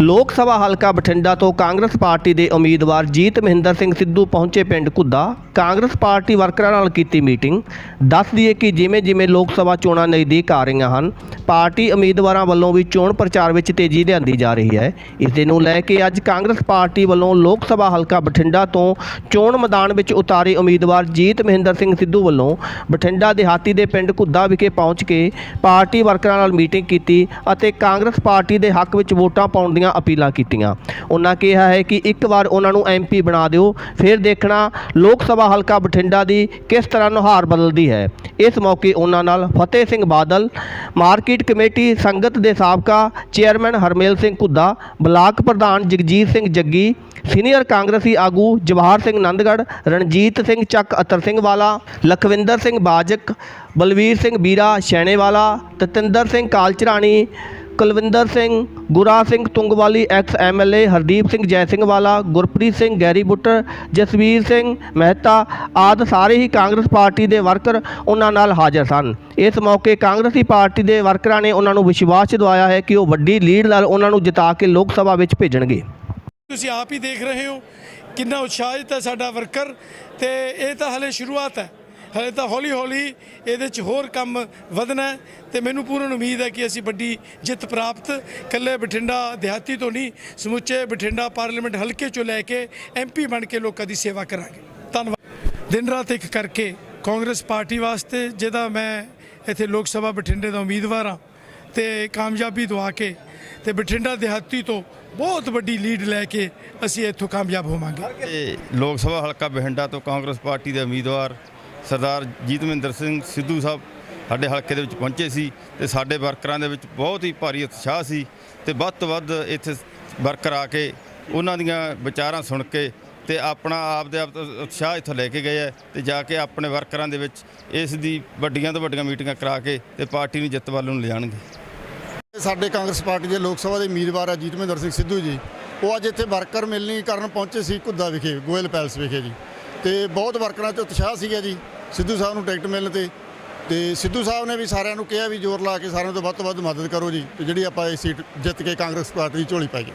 ਲੋਕ ਸਭਾ ਹਲਕਾ ਬਠਿੰਡਾ ਤੋਂ ਕਾਂਗਰਸ ਪਾਰਟੀ ਦੇ ਉਮੀਦਵਾਰ ਜੀਤ ਮਹਿੰਦਰ ਸਿੰਘ ਸਿੱਧੂ ਪਹੁੰਚੇ ਪਿੰਡ ਕੁੱਦਾ ਕਾਂਗਰਸ ਪਾਰਟੀ ਵਰਕਰਾਂ ਨਾਲ ਕੀਤੀ ਮੀਟਿੰਗ। ਦੱਸ ਦਈਏ ਕਿ ਜਿਵੇਂ ਜਿਵੇਂ ਲੋਕ ਸਭਾ ਚੋਣਾਂ ਨਜ਼ਦੀਕ ਆ ਰਹੀਆਂ ਹਨ, ਪਾਰਟੀ ਉਮੀਦਵਾਰਾਂ ਵੱਲੋਂ ਵੀ ਚੋਣ ਪ੍ਰਚਾਰ ਵਿੱਚ ਤੇਜ਼ੀ ਲਿਆਂਦੀ ਜਾ ਰਹੀ ਹੈ। ਇਸ ਦੇ ਨੂੰ ਲੈ ਕੇ ਅੱਜ ਕਾਂਗਰਸ ਪਾਰਟੀ ਵੱਲੋਂ ਲੋਕ ਸਭਾ ਹਲਕਾ ਬਠਿੰਡਾ ਤੋਂ ਚੋਣ ਮੈਦਾਨ ਵਿੱਚ ਉਤਾਰੇ ਉਮੀਦਵਾਰ ਜੀਤ ਮਹਿੰਦਰ ਸਿੰਘ ਸਿੱਧੂ ਵੱਲੋਂ ਬਠਿੰਡਾ ਦਿਹਾਤੀ ਦੇ ਪਿੰਡ ਕੁੱਦਾ ਵਿਖੇ ਪਹੁੰਚ ਕੇ ਪਾਰਟੀ ਵਰਕਰਾਂ ਨਾਲ ਮੀਟਿੰਗ ਕੀਤੀ ਅਤੇ ਕਾਂਗਰਸ ਪਾਰਟੀ ਦੇ ਹੱਕ ਵਿੱਚ ਵੋਟਾਂ ਪਾਉਣ ਦੀਆਂ ਅਪੀਲਾਂ ਕੀਤੀਆਂ। ਉਹਨਾਂ ਕਿਹਾ ਹੈ ਕਿ ਇੱਕ ਵਾਰ ਉਹਨਾਂ ਨੂੰ ਐਮਪੀ ਬਣਾ ਦਿਓ, ਫਿਰ ਦੇਖਣਾ ਲੋਕ ਸਭਾ ਹਲਕਾ ਬਠਿੰਡਾ ਦੀ ਕਿਸ ਤਰ੍ਹਾਂ ਨੁਹਾਰ ਬਦਲਦੀ ਹੈ। ਇਸ ਮੌਕੇ ਉਹਨਾਂ ਨਾਲ ਫਤਿਹ ਸਿੰਘ ਬਾਦਲ, ਮਾਰਕੀਟ ਕਮੇਟੀ ਸੰਗਤ ਦੇ ਸਾਬਕਾ ਚੇਅਰਮੈਨ ਹਰਮੇਲ ਸਿੰਘ ਕੁੱਦਾ ਬਲਾਕ ਪ੍ਰਧਾਨ ਜਗਜੀਤ ਸਿੰਘ ਜੱਗੀ, ਸੀਨੀਅਰ ਕਾਂਗਰਸੀ ਆਗੂ ਜਵਾਹਰ ਸਿੰਘ ਨੰਦਗੜ੍ਹ, ਰਣਜੀਤ ਸਿੰਘ ਚੱਕ, Attar Singh Wala, Lakhwinder Singh Bajak, Balvir Singh Bira Shainewala Tatinder Singh ਕਾਲਚਰਾਣੀ Kulwinder Singh, Gura Singh Tungwali ex MLA Hardeep Singh Jai Singh Wala Gurpreet Singh Gary Buttar Jasvir Singh Mehta ਆਦਿ ਸਾਰੇ ਹੀ ਕਾਂਗਰਸ ਪਾਰਟੀ ਦੇ ਵਰਕਰ ਉਹਨਾਂ ਨਾਲ ਹਾਜ਼ਰ ਸਨ। ਇਸ ਮੌਕੇ ਕਾਂਗਰਸੀ ਪਾਰਟੀ ਦੇ ਵਰਕਰਾਂ ਨੇ ਉਹਨਾਂ ਨੂੰ ਵਿਸ਼ਵਾਸ ਦਿਵਾਇਆ ਹੈ ਕਿ ਉਹ ਵੱਡੀ ਲੀਡ ਨਾਲ ਉਹਨਾਂ ਨੂੰ ਜਿਤਾ ਕੇ ਲੋਕ ਸਭਾ ਵਿੱਚ ਭੇਜਣਗੇ। ਤੁਸੀਂ ਆਪ ਹੀ ਦੇਖ ਰਹੇ ਹੋ ਕਿੰਨਾ ਉਤਸ਼ਾਹਿਤ ਹੈ ਸਾਡਾ ਵਰਕਰ ਤੇ ਇਹ ਤਾਂ ਹਲੇ ਸ਼ੁਰੂਆਤ ਹੈ। ਹਲੇ ਤਾਂ ਹੌਲੀ ਹੌਲੀ ਇਹਦੇ 'ਚ ਹੋਰ ਕੰਮ ਵਧਣਾ ਹੈ ਤੇ ਮੈਨੂੰ ਪੂਰਨ ਉਮੀਦ ਹੈ ਕਿ ਅਸੀਂ ਵੱਡੀ ਜਿੱਤ ਪ੍ਰਾਪਤ ਕੱਲੇ ਬਠਿੰਡਾ ਦਿਹਾਤੀ ਤੋਂ ਨਹੀਂ, ਸਮੁੱਚੇ ਬਠਿੰਡਾ ਪਾਰਲੀਮੈਂਟ ਹਲਕੇ 'ਚੋਂ ਲੈ ਕੇ ਐਮਪੀ ਬਣ ਕੇ ਲੋਕਾਂ ਦੀ ਸੇਵਾ ਕਰਾਂਗੇ। ਧੰਨਵਾਦ। ਦਿਨ ਰਾਤ ਇੱਕ ਕਰਕੇ ਕਾਂਗਰਸ ਪਾਰਟੀ ਵਾਸਤੇ, ਜਿਹਦਾ ਮੈਂ ਇੱਥੇ ਲੋਕ ਸਭਾ ਬਠਿੰਡੇ ਦਾ ਉਮੀਦਵਾਰ ਹਾਂ ਤੇ ਕਾਮਯਾਬੀ ਦਵਾ ਕੇ ਤੇ ਬਠਿੰਡਾ ਦਿਹਾਤੀ ਤੋਂ ਬਹੁਤ ਵੱਡੀ ਲੀਡ ਲੈ ਕੇ ਅਸੀਂ ਇੱਥੋਂ ਕਾਮਯਾਬ ਹੋਵਾਂਗੇ। ਲੋਕ ਸਭਾ ਹਲਕਾ ਬਠਿੰਡਾ ਤੋਂ ਕਾਂਗਰਸ ਪਾਰਟੀ ਦੇ ਉਮੀਦਵਾਰ ਸਰਦਾਰ ਜੀਤਮਿੰਦਰ ਸਿੰਘ ਸਿੱਧੂ ਸਾਹਿਬ ਸਾਡੇ ਹਲਕੇ ਦੇ ਵਿੱਚ ਪਹੁੰਚੇ ਸੀ ਤੇ ਸਾਡੇ ਵਰਕਰਾਂ ਦੇ ਵਿੱਚ ਬਹੁਤ ਹੀ ਭਾਰੀ ਉਤਸ਼ਾਹ ਸੀ ਤੇ ਵੱਧ ਤੋਂ ਵੱਧ ਇੱਥੇ ਵਰਕਰ ਆ ਕੇ ਉਹਨਾਂ ਦੀਆਂ ਵਿਚਾਰਾਂ ਸੁਣ ਕੇ ਤੇ ਆਪਣਾ ਆਪ ਦੇ ਆਪ ਉਤਸ਼ਾਹ ਇੱਥੋਂ ਲੈ ਕੇ ਗਏ ਹੈ ਤੇ ਜਾ ਕੇ ਆਪਣੇ ਵਰਕਰਾਂ ਦੇ ਵਿੱਚ ਇਸ ਦੀ ਵੱਡੀਆਂ ਤੋਂ ਵੱਡੀਆਂ ਮੀਟਿੰਗਾਂ ਕਰਾ ਕੇ ਤੇ ਪਾਰਟੀ ਨੂੰ ਜਿੱਤ ਵੱਲ ਨੂੰ ਲਿਜਾਣਗੇ ਸਾਡੇ ਕਾਂਗਰਸ ਪਾਰਟੀ ਦੇ ਲੋਕ ਸਭਾ ਦੇ ਉਮੀਦਵਾਰ ਆ ਜੀਤਮਿੰਦਰ ਸਿੰਘ ਸਿੱਧੂ ਜੀ। ਉਹ ਅੱਜ ਇੱਥੇ ਵਰਕਰ ਮਿਲਣੀ ਕਰਨ ਪਹੁੰਚੇ ਸੀ ਕੁੱਦਾ ਵਿਖੇ, ਗੋਇਲ ਪੈਲਸ ਵਿਖੇ ਜੀ। ਤੇ ਬਹੁਤ ਵਰਕਰਾਂ 'ਚ ਉਤਸ਼ਾਹ ਸੀਗਾ ਜੀ। ਸਿੱਧੂ ਸਾਹਿਬ ਨੂੰ ਟਿਕਟ ਮਿਲਣ ਤੇ ਤੇ ਸਿੱਧੂ ਸਾਹਿਬ ਨੇ ਵੀ ਸਾਰਿਆਂ ਨੂੰ ਕਿਹਾ ਵੀ ਜ਼ੋਰ ਲਾ ਕੇ ਸਾਰਿਆਂ ਤੋਂ ਵੱਧ ਤੋਂ ਵੱਧ ਮਦਦ ਕਰੋ ਜੀ, ਤੇ ਜਿਹੜੀ ਆਪਾਂ ਇਹ ਸੀਟ ਜਿੱਤ ਕੇ ਕਾਂਗਰਸ ਪਾਰਟੀ ਦੀ ਝੋਲੀ ਪਾਈਏ